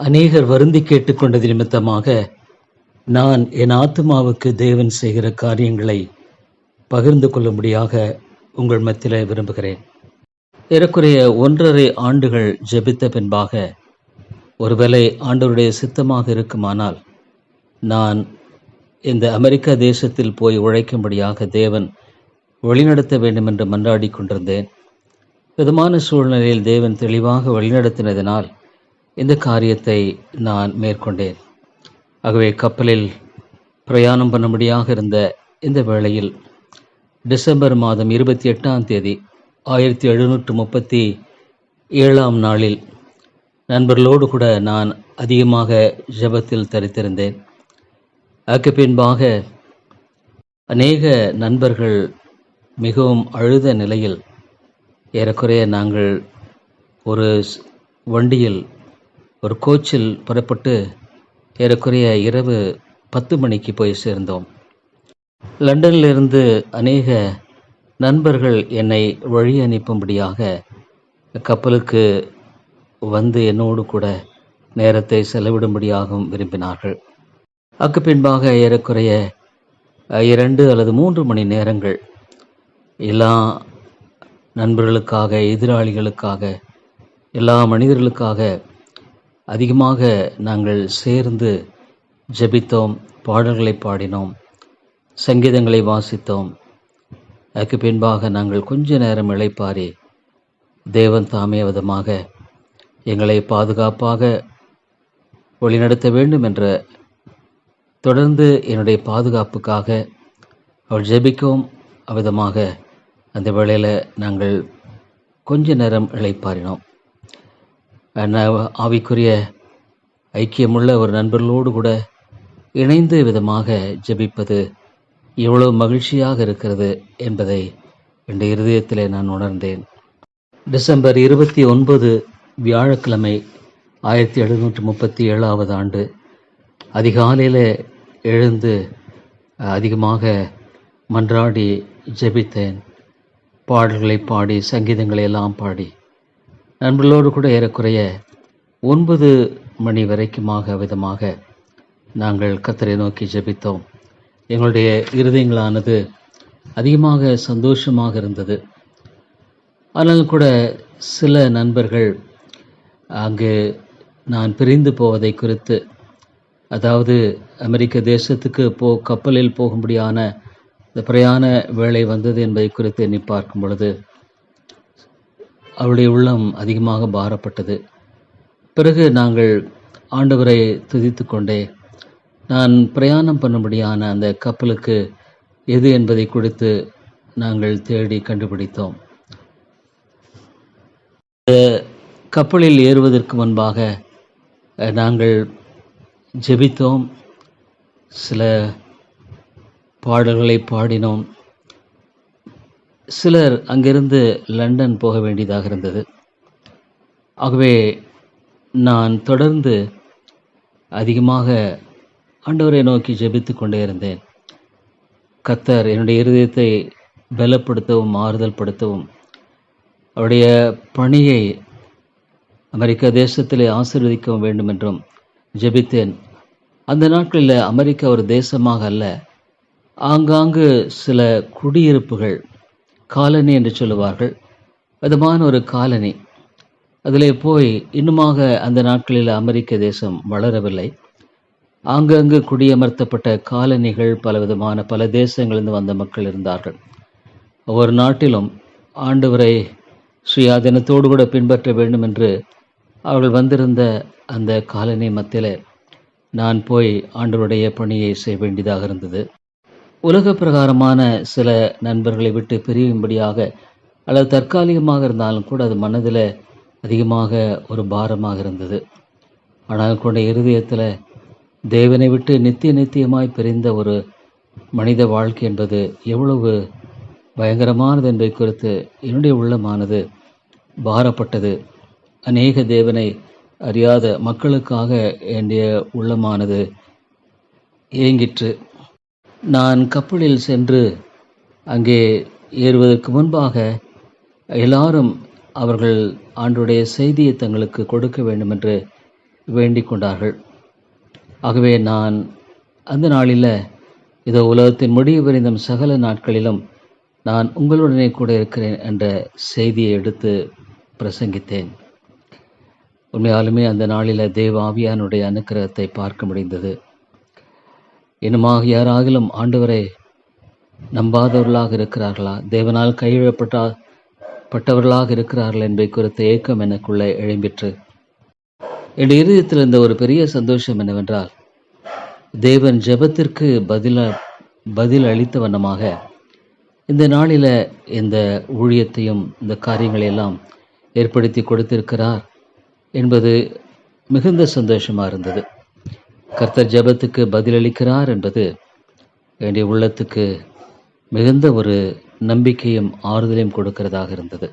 அநேகர் வருந்தி கேட்டுக்கொண்டது நிமித்தமாக நான் என் ஆத்துமாவுக்கு தேவன் செய்கிற காரியங்களை பகிர்ந்து கொள்ளும்படியாக உங்கள் மத்தியில் விரும்புகிறேன். ஏறக்குறைய ஒன்றரை ஆண்டுகள் ஜெபித்த பின்பாக ஒருவேளை ஆண்டவருடைய சித்தமாக இருக்குமானால் நான் இந்த அமெரிக்க தேசத்தில் போய் உழைக்கும்படியாக தேவன் வழிநடத்த வேண்டும் என்று மன்றாடி கொண்டிருந்தேன். விதமான சூழ்நிலையில் தேவன் தெளிவாக வழிநடத்தினதினால் இந்த காரியத்தை நான் மேற்கொண்டேன். ஆகவே கப்பலில் பிரயாணம் பண்ணும்படியாக இருந்த இந்த வேளையில் டிசம்பர் மாதம் இருபத்தி எட்டாம் தேதி ஆயிரத்தி எழுநூற்று முப்பத்தி ஏழாம் நாளில் நண்பர்களோடு கூட நான் அதிகமாக ஜெபத்தில் தரித்திருந்தேன். அதுக்கு பின்பாக அநேக நண்பர்கள் மிகவும் அழுத நிலையில் ஏறக்குறைய நாங்கள் ஒரு வண்டியில் ஒரு கோச்சில் புறப்பட்டு ஏறக்குறைய இரவு பத்து மணிக்கு போய் சேர்ந்தோம். லண்டனிலிருந்து அநேக நண்பர்கள் என்னை வழி அனுப்பும்படியாக கப்பலுக்கு வந்து என்னோடு கூட நேரத்தை செலவிடும்படியாகவும் விரும்பினார்கள். அக்கு பின்பாக ஏறக்குறைய இரண்டு அல்லது மூன்று மணி நேரங்கள் எல்லா நண்பர்களுக்காக எதிராளிகளுக்காக எல்லா மனிதர்களுக்காக அதிகமாக நாங்கள் சேர்ந்து ஜெபித்தோம் பாடல்களை பாடினோம் சங்கீதங்களை வாசித்தோம். அதுக்கு பின்பாக நாங்கள் கொஞ்ச நேரம் இழைப்பாரி தேவன் தாமே விதமாக எங்களை பாதுகாப்பாக வழிநடத்த வேண்டும் என்ற தொடர்ந்து என்னுடைய பாதுகாப்புக்காக அவள் ஜெபிக்கும் விதமாக அந்த வேளையில் நாங்கள் கொஞ்ச நேரம் இழைப்பாரினோம் ஆவிக்குரிய ஐக்கியமுள்ள ஒரு நண்பர்களோடு கூட இணைந்து விதமாக ஜெபிப்பது எவ்வளவு மகிழ்ச்சியாக இருக்கிறது என்பதை என் இருதயத்திலே நான் உணர்ந்தேன். டிசம்பர் இருபத்தி ஒன்பது வியாழக்கிழமை ஆயிரத்தி எழுநூற்றி முப்பத்தி ஏழாவது ஆண்டு அதிகாலையில் எழுந்து அதிகமாக மன்றாடி ஜெபித்தேன். பாடல்களை பாடி சங்கீதங்களை எல்லாம் பாடி நண்பர்களோடு கூட ஏறக்குறைய ஒன்பது மணி வரைக்குமாக விதமாக நாங்கள் கத்தரை நோக்கி ஜெபித்தோம். எங்களுடைய இருதயங்களானது அதிகமாக சந்தோஷமாக இருந்தது. ஆனால் கூட சில நண்பர்கள் அங்கு நான் பிரிந்து போவதை குறித்து அதாவது அமெரிக்க தேசத்துக்கு போ கப்பலில் போகும்படியான இந்த பிரயாண வேலை வந்தது என்பதை குறித்து எண்ணி பார்க்கும் பொழுது அவருடைய உள்ளம் அதிகமாக பாரப்பட்டது. பிறகு நாங்கள் ஆண்டவரை துதித்து கொண்டே நான் பிரயாணம் பண்ணும்படியான அந்த கப்பலுக்கு எது என்பதை குறித்து நாங்கள் தேடி கண்டுபிடித்தோம். கப்பலில் ஏறுவதற்கு முன்பாக நாங்கள் ஜெபித்தோம். சில பாடல்களை பாடினோம். சிலர் அங்கிருந்து லண்டன் போக வேண்டியதாக இருந்தது. ஆகவே நான் தொடர்ந்து அதிகமாக ஆண்டவரை நோக்கி ஜெபித்து கொண்டே இருந்தேன். கத்தர் என்னுடைய இருதயத்தை பலப்படுத்தவும் ஆறுதல் படுத்தவும் அவருடைய பணியை அமெரிக்க தேசத்திலே ஆசீர்வதிக்க வேண்டும் என்றும் ஜெபித்தேன். அந்த நாட்களில் அமெரிக்கா ஒரு தேசமாக அல்ல ஆங்காங்கு சில குடியிருப்புகள் காலனி என்று சொல்லுவார்கள். விதமான ஒரு காலனி. அதிலே போய் இன்னுமாக அந்த நாட்களில் அமெரிக்க தேசம் வளரவில்லை. ஆங்கங்கு குடியமர்த்தப்பட்ட காலனிகள் பலவிதமான பல தேசங்களிலிருந்து வந்த மக்கள் இருந்தார்கள். ஒவ்வொரு நாட்டிலும் ஆண்டவரை சுயாதீனத்தோடு கூட பின்பற்ற வேண்டும் என்று அவர்கள் வந்திருந்த அந்த காலனி மத்தியில் நான் போய் ஆண்டவருடைய பணியை செய்ய வேண்டியதாக இருந்தது. உலக பிரகாரமான சில நண்பர்களை விட்டு பிரியும்படியாக அல்லது தற்காலிகமாக இருந்தாலும் கூட அது மனதில் அதிகமாக ஒரு பாரமாக இருந்தது. ஆனால் கூட இருதயத்தில் தேவனை விட்டு நித்திய நித்தியமாய் பிரிந்த ஒரு மனித வாழ்க்கை என்பது எவ்வளவு பயங்கரமானது என்பதை குறித்து என்னுடைய உள்ளமானது பாரப்பட்டது. அநேக தேவனை அறியாத மக்களுக்காக என்னுடைய உள்ளமானது ஏங்கிற்று நான் கப்பலில் சென்று அங்கே ஏறுவதற்கு முன்பாக எல்லாரும் அவர்கள் ஆண்டுடைய செய்தியை தங்களுக்கு கொடுக்க வேண்டும் என்று வேண்டிக் கொண்டார்கள். ஆகவே நான் அந்த நாளில் இதோ உலகத்தின் முடிவு வரைந்தும் சகல நாட்களிலும் நான் உங்களுடனே கூட இருக்கிறேன் என்ற செய்தியை எடுத்து பிரசங்கித்தேன். உண்மையாலுமே அந்த நாளில் தேவ ஆவியானுடைய அனுக்கிரகத்தை பார்க்க முடிந்தது. இன்னுமாக யாராகிலும் ஆண்டவரை நம்பாதவர்களாக இருக்கிறார்களா? தேவனால் கைவிடப்பட்ட பட்டவர்களாக இருக்கிறார்கள் என்பதை குறித்த ஏக்கம் எனக்குள்ளே எழும்பிற்று. என் இருதயத்தில் இருந்த ஒரு பெரிய சந்தோஷம் என்னவென்றால் தேவன் ஜெபத்திற்கு பதில பதில் அளித்த வண்ணமாக இந்த நாளில் இந்த ஊழியத்தையும் இந்த காரியங்களை எல்லாம் ஏற்படுத்தி கொடுத்திருக்கிறார் என்பது மிகுந்த சந்தோஷமாக இருந்தது. கர்த்தர் ஜபத்துக்கு பதிலளிக்கிறார் என்பது என்னுடைய உள்ளத்துக்கு மிகுந்த ஒரு நம்பிக்கையும் ஆறுதலையும் கொடுக்கிறதாக இருந்தது.